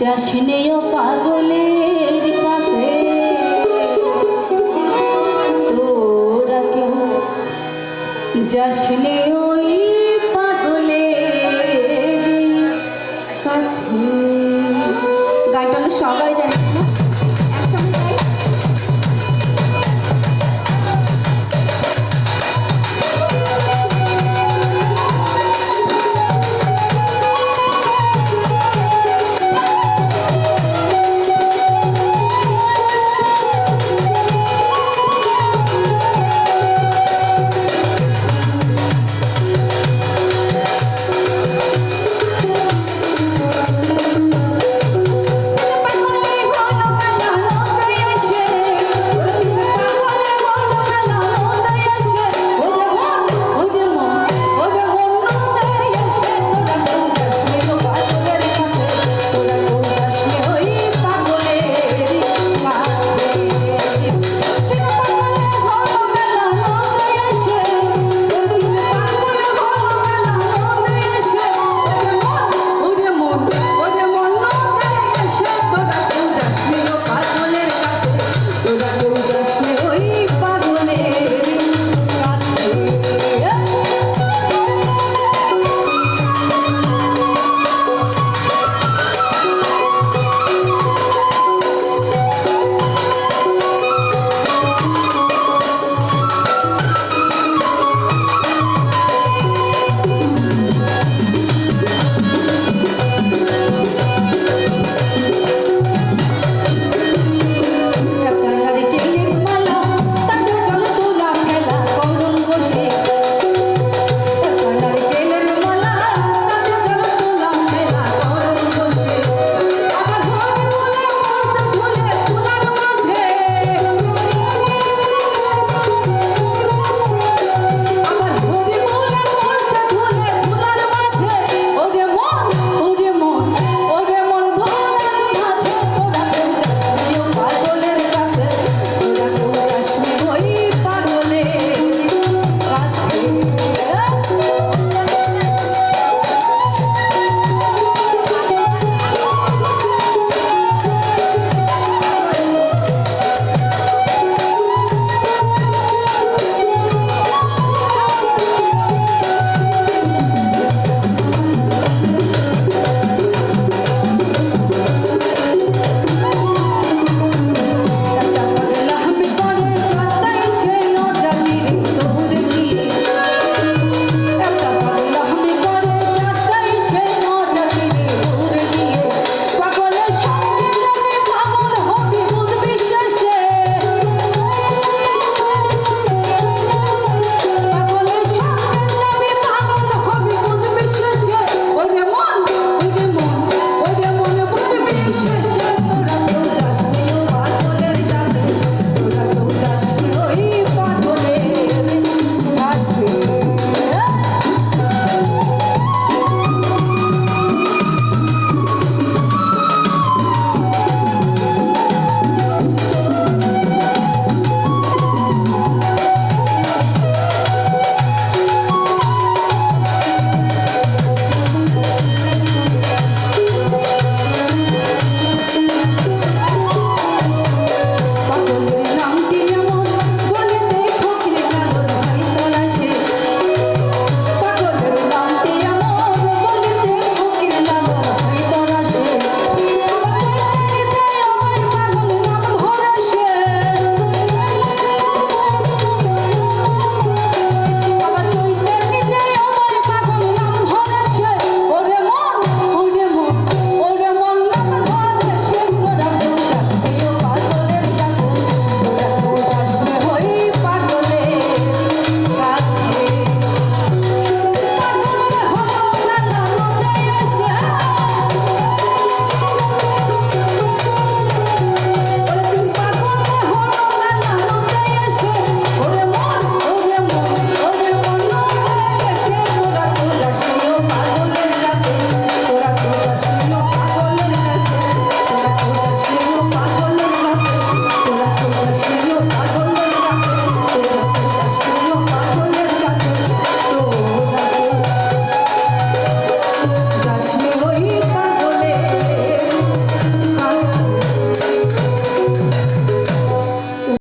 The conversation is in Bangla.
যাসনেও পাগলের কাছে তোরা কেউ যাসনে ওই পাগলের কাছে। গানটা আমরা সবাই